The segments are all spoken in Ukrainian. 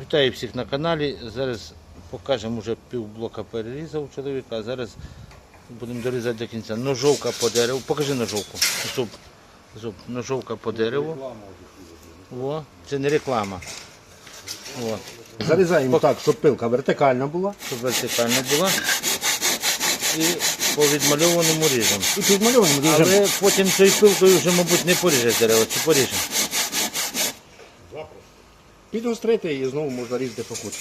Вітаю всіх на каналі. Зараз покажемо вже півблока перерізав чоловіка, а зараз будемо дорізати до кінця. Ножовка по дереву. Покажи ножовку. Зуб. Зуб. Ножовка по дереву. О, це не реклама. О, Зарізаємо так, щоб пилка вертикальна була. щоб вертикальна була. І по відмальованому різом. І підмальованим ріжемо. Але потім цією пилкою вже, мабуть, не поріже дерево, чи поріже. Підгострити і знову можна різати по куту.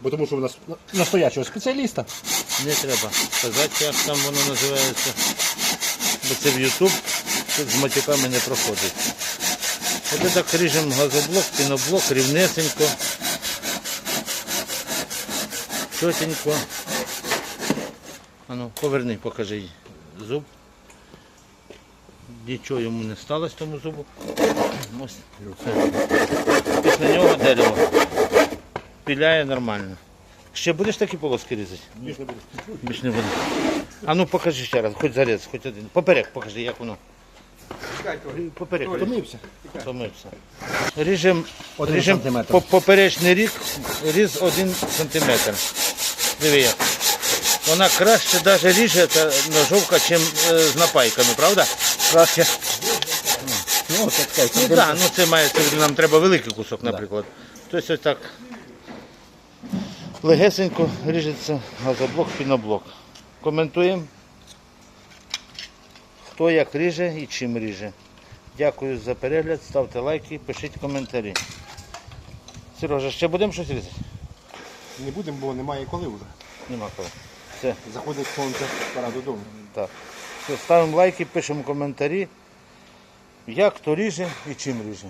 Бо тому що в нас настоячого спеціаліста. Не треба сказати, як там воно називається. Бо це в YouTube, тут з матюками не проходить. От так ріжемо газоблок, піноблок, рівнесенько. Чотенько. Ану, поверни, покажи зуб. Нічого йому не сталося тому зубу. Ось. Після нього дерево. Піляє нормально. Ще будеш такі полоски різати? Більш не буде. А ну покажи ще раз, хоч зарез, хоч один. Поперек покажи, як воно. Поперек. Втомився. Втомився. Ріжем, Один ріжем сантиметр. по- поперечний рік, різ один сантиметр. Диви як. Вона краще навіть ріже та ножовка, ніж з напайками, правда? Краще. Ну, так сказати, Ну так, ну це має, це нам треба великий кусок, наприклад. Тобто ось так легесенько ріжеться газоблок, піноблок. Коментуємо, хто як ріже і чим ріже. Дякую за перегляд, ставте лайки, пишіть коментарі. Сережа, ще будемо щось різати? Не будемо, бо немає коли вже. Нема коли. Все, Заходить сонце, пора додому. так. Ставимо лайки, пишемо коментарі. Як хто ріже і чим ріже.